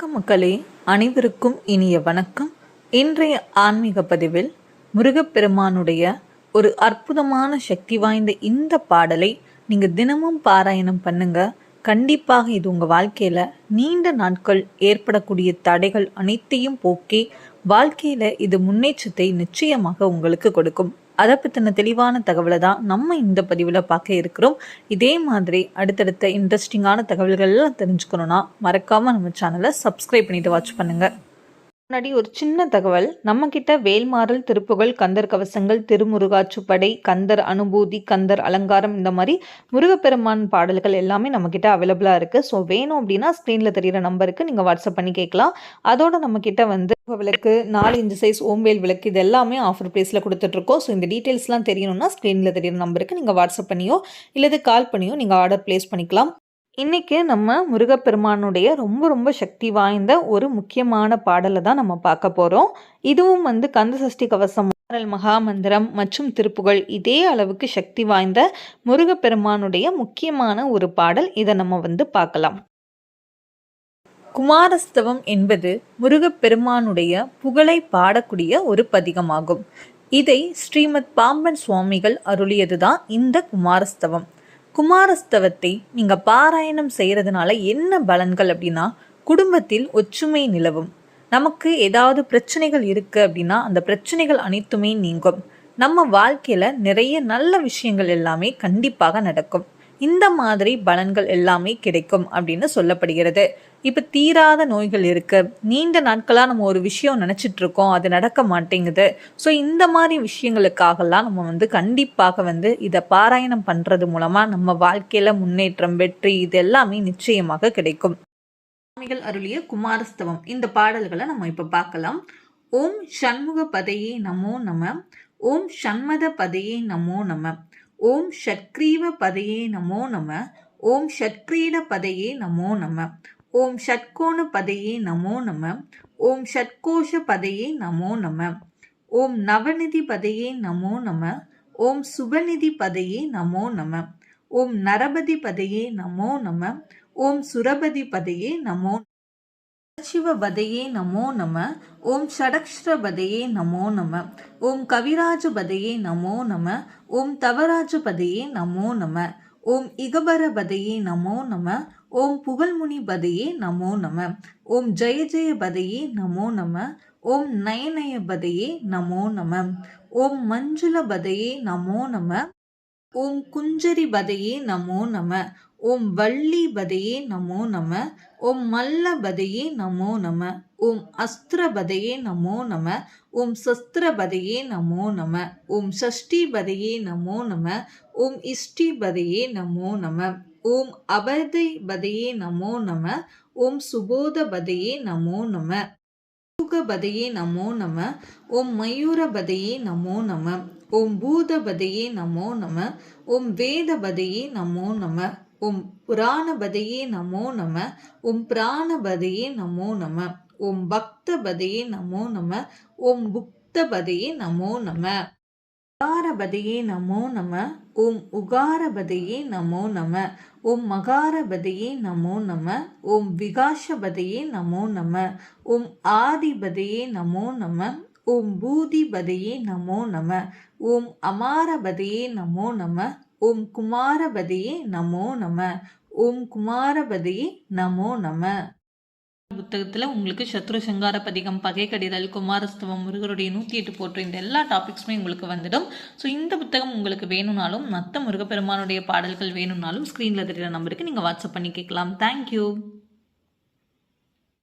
வணக்கம் மக்களே அனைவருக்கும் இனிய வணக்கம். இன்றைய ஆன்மீக பதிவில் முருகப்பெருமானுடைய ஒரு அற்புதமான சக்தி வாய்ந்த இந்த பாடலை நீங்க தினமும் பாராயணம் பண்ணுங்க. கண்டிப்பாக இது உங்க வாழ்க்கையில நீண்ட நாட்கள் ஏற்படக்கூடிய தடைகள் அனைத்தையும் போக்கி வாழ்க்கையில இது முன்னேற்றத்தை நிச்சயமாக உங்களுக்கு கொடுக்கும். அதை பற்றின தெளிவான தகவலை தான் நம்ம இந்த பதிவில் பார்க்க இருக்கிறோம். இதே மாதிரி அடுத்தடுத்த இன்ட்ரெஸ்டிங்கான தகவல்கள்லாம் தெரிஞ்சுக்கணுன்னா மறக்காமல் நம்ம சேனலை சப்ஸ்கிரைப் பண்ணிவிட்டு வாட்ச் பண்ணுங்கள் முன்னாடி ஒரு சின்ன தகவல். நம்ம கிட்ட வேல்மாறல் திருப்புகள் கந்தர் கவசங்கள் திருமுருகாச்சுப்படை கந்தர் அனுபூதி கந்தர் அலங்காரம் இந்த மாதிரி முருகப்பெருமான் பாடல்கள் எல்லாமே நம்ம கிட்ட அவைலபிளா இருக்கு. ஸோ வேணும் அப்படின்னா ஸ்க்ரீன்ல தெரியிற நம்பருக்கு நீங்க வாட்ஸ்அப் பண்ணி கேட்கலாம். அதோட நம்ம கிட்ட வந்து விளக்கு நாலு இன்ச்சு சைஸ் ஓம்பேல் விளக்கு இது எல்லாமே ஆஃபர் ப்ரைஸில் கொடுத்துட்ருக்கோம். ஸோ இந்த டீட்டெயில்ஸ்லாம் தெரியணும்னா ஸ்க்ரீனில் தெரியிற நம்பருக்கு நீங்கள் வாட்ஸ்அப் பண்ணியோ இல்லது கால் பண்ணியோ நீங்கள் ஆர்டர் ப்ளேஸ் பண்ணிக்கலாம். இன்றைக்கி நம்ம முருகப்பெருமானுடைய ரொம்ப ரொம்ப சக்தி வாய்ந்த ஒரு முக்கியமான பாடலை தான் நம்ம பார்க்க போகிறோம் இதுவும் வந்து கந்த சஷ்டி கவசம் மகாமந்திரம் மற்றும் திருப்புகள் இதே அளவுக்கு சக்தி வாய்ந்த முருகப்பெருமானுடைய முக்கியமான ஒரு பாடல். இதை நம்ம வந்து பார்க்கலாம். குமாரஸ்தவம் என்பது முருகப்பெருமானுடைய புகழை பாடக்கூடிய ஒரு பதிகமாகும். இதை ஸ்ரீமத் பாம்பன் சுவாமிகள் அருளியதுதான் இந்த குமாரஸ்தவம். குமாரஸ்தவத்தை நீங்க பாராயணம் செய்யறதுனால என்ன பலன்கள் அப்படின்னா குடும்பத்தில் ஒற்றுமை நிலவும். நமக்கு ஏதாவது பிரச்சனைகள் இருக்கு அப்படின்னா அந்த பிரச்சனைகள் அனைத்துமே நீங்கும். நம்ம வாழ்க்கையில நிறைய நல்ல விஷயங்கள் எல்லாமே கண்டிப்பாக நடக்கும். இந்த மாதிரி பலன்கள் எல்லாமே கிடைக்கும் அப்படின்னு சொல்லப்படுகிறது. இப்போ தீராத நோய்கள் இருக்கு. நீண்ட நாட்களாக நம்ம ஒரு விஷயம் நினச்சிட்டு இருக்கோம். அது நடக்க மாட்டேங்குது. ஸோ இந்த மாதிரி விஷயங்களுக்காகலாம் நம்ம வந்து கண்டிப்பாக வந்து இதை பாராயணம் பண்ணுறது மூலமாக நம்ம வாழ்க்கையில் முன்னேற்றம் வெற்றி இது எல்லாமே நிச்சயமாக கிடைக்கும். சுவாமிகள் அருளிய குமாரஸ்தவம். இந்த பாடல்களை நம்ம இப்போ பார்க்கலாம். ஓம் சண்முக பதையே நமோ நம. ஓம் சண்மத பதையே நமோ நம. ஓம் ஷட்கிரீவ பதையே நமோ நம ஓம் ஷட்கிரீட பதையே நமோ நம ஓம் ஷட்கோண பதையே நமோ நம ஓம் ஷட்கோஷ பதையே நமோ நம ஓம் நவநிதி பதையே நமோ நம ஓம் சுபநிதி பதையே நமோ நம ஓம் நரபதி பதையே நமோ நம ஓம் சுரபதி பதையே நமோ சிவபதையே நமோ நம ஓம் ஷடக்ஷரபதையே நமோ நம ஓம் கவிராஜபதையே நமோ நம ஓம் தவராஜபதையே நமோ நம ஓம் இகபரபதையே நமோ நம ஓம் புகழ்முனிபதையே நமோ நம ஓம் ஜெய ஜெயபதையே நமோ நம ஓம் நயநயபதையே நமோ நம ஓம் மஞ்சுளபதையே நமோ நம. ஓம் குஞ்சரி பதையே நமோ நம. ஓம் வள்ளி பதையே நமோ நம. ஓம் மல்ல பதையே நமோ நம. ஓம் அஸ்திர பதையே நமோ நம. ஓம் சஸ்திர பதையே நமோ நம. ஓம் ஷஷ்டி பதையே நமோ நம. ஓம் இஷ்டி பதையே நமோ நம. ஓம் அபதை பதையே நமோ நம. ஓம் சுபோத பதையே நமோ நம. பதையே நமோ நம ஓம் மயூரபதையே நமோ நம ஓம் பூதபதையே நமோ நம ஓம் வேதபதையே நமோ நம ஓம் புராணபதையே நமோ நம ஓம் பிராணபதையே நமோ நம ஓம் பக்தபதையே நமோ நம ஓம் புக்தபதையே நமோ நம. உகாரபதையே நமோ நம ஓம் உகாரபதையே நமோ நம ஓம் மகாரபதையே நமோ நம ஓம் விகாஷபதையே நமோ நம ஓம் ஆதிபதையே நமோ நம ஓம் பூதிபதையே நமோ நம ஓம் அமாரபதையே நமோ நம ஓம் குமாரபதையே நமோ நம ஓம் குமாரபதையே நமோ நம. புத்தகத்தில் உங்களுக்கு சத்ரு சங்கார பதிகம் பகை கடிதல் குமாரஸ்தவம் முருகருடைய நூற்றி எட்டு போற்ற இந்த எல்லா டாபிக்ஸுமே உங்களுக்கு வந்துடும். ஸோ இந்த புத்தகம் உங்களுக்கு வேணும்னாலும் மற்ற முருகப்பெருமானுடைய பாடல்கள் வேணும்னாலும் ஸ்க்ரீனில் தெரிகிற நம்பருக்கு நீங்கள் வாட்ஸ்அப் பண்ணி கேட்கலாம். தேங்க்யூ